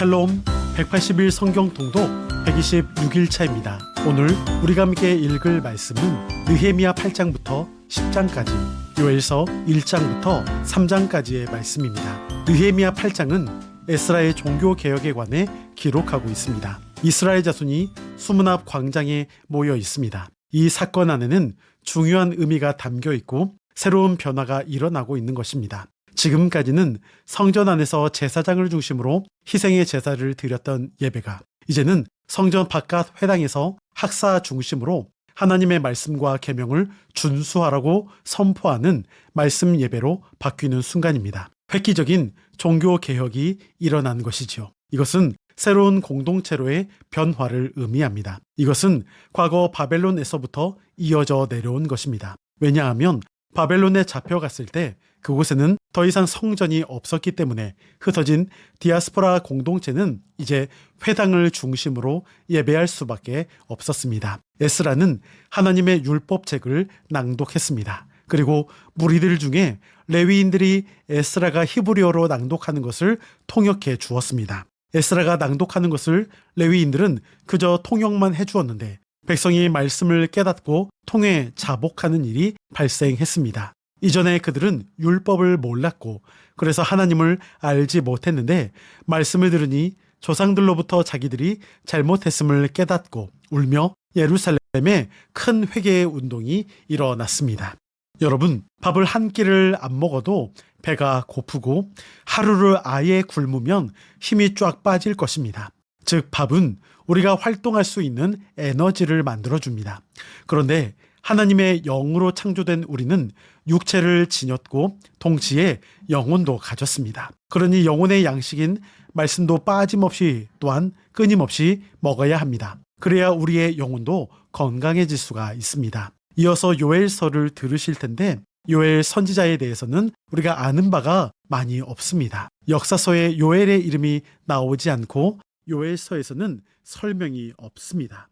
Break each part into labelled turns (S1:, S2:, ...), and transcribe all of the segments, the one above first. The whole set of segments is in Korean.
S1: 샬롬 180일 성경 통독 126일 차입니다. 오늘 우리가 함께 읽을 말씀은 느헤미야 8장부터 10장까지, 요엘서 1장부터 3장까지의 말씀입니다. 느헤미야 8장은 에스라의 종교 개혁에 관해 기록하고 있습니다. 이스라엘 자손이 수문 앞 광장에 모여 있습니다. 이 사건 안에는 중요한 의미가 담겨 있고 새로운 변화가 일어나고 있는 것입니다. 지금까지는 성전 안에서 제사장을 중심으로 희생의 제사를 드렸던 예배가 이제는 성전 바깥 회당에서 학사 중심으로 하나님의 말씀과 계명을 준수하라고 선포하는 말씀 예배로 바뀌는 순간입니다. 획기적인 종교 개혁이 일어난 것이지요. 이것은 새로운 공동체로의 변화를 의미합니다. 이것은 과거 바벨론에서부터 이어져 내려온 것입니다. 왜냐하면 바벨론에 잡혀갔을 때 그곳에는 더 이상 성전이 없었기 때문에 흩어진 디아스포라 공동체는 이제 회당을 중심으로 예배할 수밖에 없었습니다. 에스라는 하나님의 율법책을 낭독했습니다. 그리고 무리들 중에 레위인들이 에스라가 히브리어로 낭독하는 것을 통역해 주었습니다. 에스라가 낭독하는 것을 레위인들은 그저 통역만 해 주었는데 백성이 말씀을 깨닫고 통해 자복하는 일이 발생했습니다. 이전에 그들은 율법을 몰랐고 그래서 하나님을 알지 못했는데 말씀을 들으니 조상들로부터 자기들이 잘못했음을 깨닫고 울며 예루살렘에 큰 회개의 운동이 일어났습니다. 여러분, 밥을 한 끼를 안 먹어도 배가 고프고 하루를 아예 굶으면 힘이 쫙 빠질 것입니다. 즉, 밥은 우리가 활동할 수 있는 에너지를 만들어 줍니다. 그런데 하나님의 영으로 창조된 우리는 육체를 지녔고 동시에 영혼도 가졌습니다. 그러니 영혼의 양식인 말씀도 빠짐없이 또한 끊임없이 먹어야 합니다. 그래야 우리의 영혼도 건강해질 수가 있습니다. 이어서 요엘서를 들으실 텐데 요엘 선지자에 대해서는 우리가 아는 바가 많이 없습니다. 역사서에 요엘의 이름이 나오지 않고 요엘서에서는 설명이 없습니다.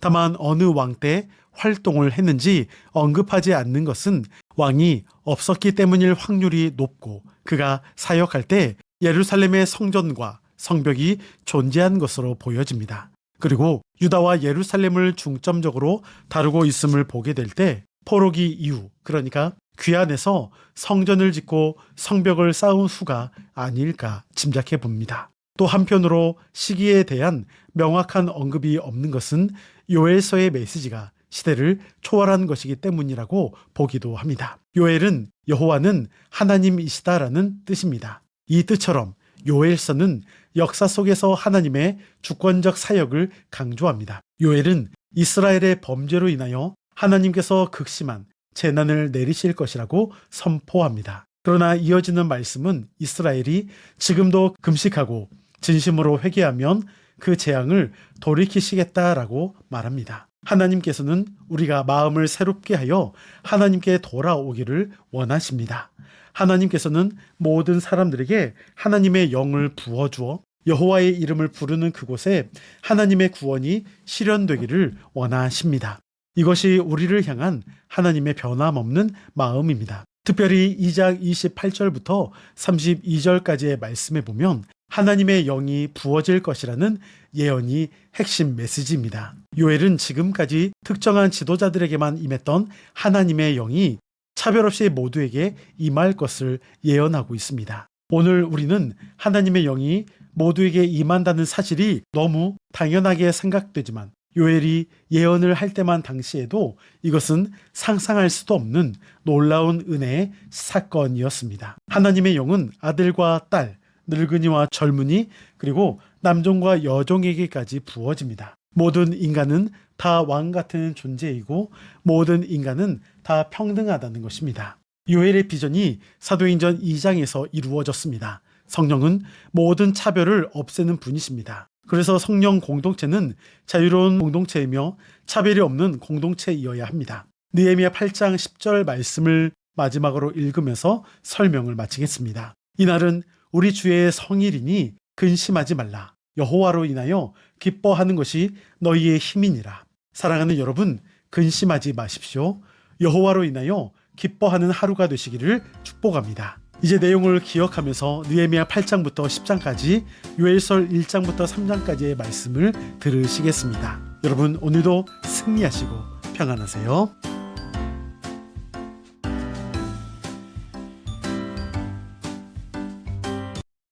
S1: 다만 어느 왕 때 활동을 했는지 언급하지 않는 것은 왕이 없었기 때문일 확률이 높고 그가 사역할 때 예루살렘의 성전과 성벽이 존재한 것으로 보여집니다. 그리고 유다와 예루살렘을 중점적으로 다루고 있음을 보게 될 때 포로기 이후 그러니까 귀안에서 성전을 짓고 성벽을 쌓은 후가 아닐까 짐작해 봅니다. 또 한편으로 시기에 대한 명확한 언급이 없는 것은 요엘서의 메시지가 시대를 초월한 것이기 때문이라고 보기도 합니다. 요엘은 여호와는 하나님이시다라는 뜻입니다. 이 뜻처럼 요엘서는 역사 속에서 하나님의 주권적 사역을 강조합니다. 요엘은 이스라엘의 범죄로 인하여 하나님께서 극심한 재난을 내리실 것이라고 선포합니다. 그러나 이어지는 말씀은 이스라엘이 지금도 금식하고 진심으로 회개하면 그 재앙을 돌이키시겠다라고 말합니다. 하나님께서는 우리가 마음을 새롭게 하여 하나님께 돌아오기를 원하십니다. 하나님께서는 모든 사람들에게 하나님의 영을 부어주어 여호와의 이름을 부르는 그곳에 하나님의 구원이 실현되기를 원하십니다. 이것이 우리를 향한 하나님의 변함없는 마음입니다. 특별히 2장 28절부터 32절까지의 말씀에 보면 하나님의 영이 부어질 것이라는 예언이 핵심 메시지입니다. 요엘은 지금까지 특정한 지도자들에게만 임했던 하나님의 영이 차별 없이 모두에게 임할 것을 예언하고 있습니다. 오늘 우리는 하나님의 영이 모두에게 임한다는 사실이 너무 당연하게 생각되지만 요엘이 예언을 할 때만 당시에도 이것은 상상할 수도 없는 놀라운 은혜의 사건이었습니다. 하나님의 영은 아들과 딸, 늙은이와 젊은이 그리고 남종과 여종에게까지 부어집니다. 모든 인간은 다 왕 같은 존재이고 모든 인간은 다 평등하다는 것입니다. 요엘의 비전이 사도행전 2장에서 이루어졌습니다. 성령은 모든 차별을 없애는 분이십니다. 그래서 성령 공동체는 자유로운 공동체이며 차별이 없는 공동체이어야 합니다. 느헤미야 8장 10절 말씀을 마지막으로 읽으면서 설명을 마치겠습니다. 이날은 우리 주의 성일이니 근심하지 말라. 여호와로 인하여 기뻐하는 것이 너희의 힘이니라. 사랑하는 여러분, 근심하지 마십시오. 여호와로 인하여 기뻐하는 하루가 되시기를 축복합니다. 이제 내용을 기억하면서 느헤미야 8장부터 10장까지 요엘설 1장부터 3장까지의 말씀을 들으시겠습니다. 여러분 오늘도 승리하시고 평안하세요.